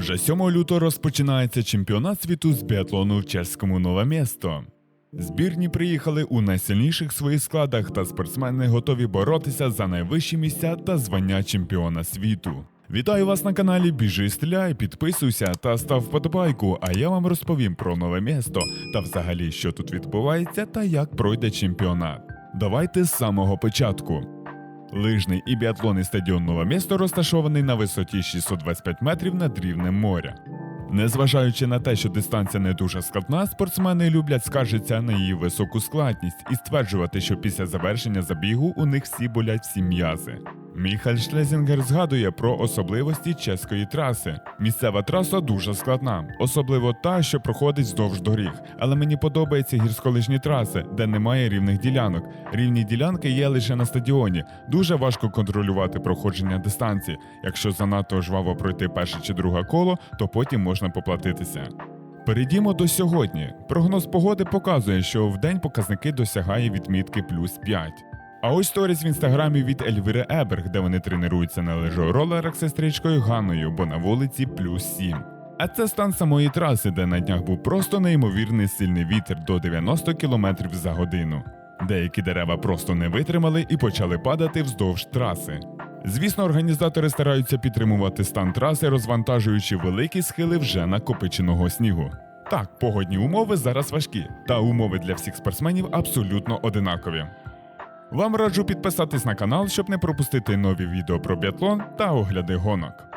Вже 7 лютого розпочинається чемпіонат світу з біатлону в чеському нове місто. Збірні приїхали у найсильніших своїх складах, та спортсмени готові боротися за найвищі місця та звання чемпіона світу. Вітаю вас на каналі Біжи Стріляй, підписуйся та став вподобайку, а я вам розповім про нове місто та взагалі, що тут відбувається та як пройде чемпіонат. Давайте з самого початку. Лижний і біатлонний стадіон Нове місто розташований на висоті 625 метрів над рівнем моря. Незважаючи на те, що дистанція не дуже складна, спортсмени люблять скаржитися на її високу складність і стверджувати, що після завершення забігу у них всі болять всі м'язи. Міхаль Шлезінгер згадує про особливості чеської траси. Місцева траса дуже складна, особливо та, що проходить вздовж доріг. Але мені подобаються гірськолижні траси, де немає рівних ділянок. Рівні ділянки є лише на стадіоні. Дуже важко контролювати проходження дистанції. Якщо занадто жваво пройти перше чи друге коло, то потім можна поплатитися. Перейдімо до сьогодні. Прогноз погоди показує, що в день показники досягає відмітки плюс 5. А ось сторіс в інстаграмі від Ельвіри Еберг, де вони тренуються на лежоролерах з сестричкою Ганною, бо на вулиці плюс 7. А це стан самої траси, де на днях був просто неймовірний сильний вітер до 90 км за годину. Деякі дерева просто не витримали і почали падати вздовж траси. Звісно, організатори стараються підтримувати стан траси, розвантажуючи великі схили вже накопиченого снігу. Так, погодні умови зараз важкі, та умови для всіх спортсменів абсолютно одинакові. Вам раджу підписатись на канал, щоб не пропустити нові відео про біатлон та огляди гонок.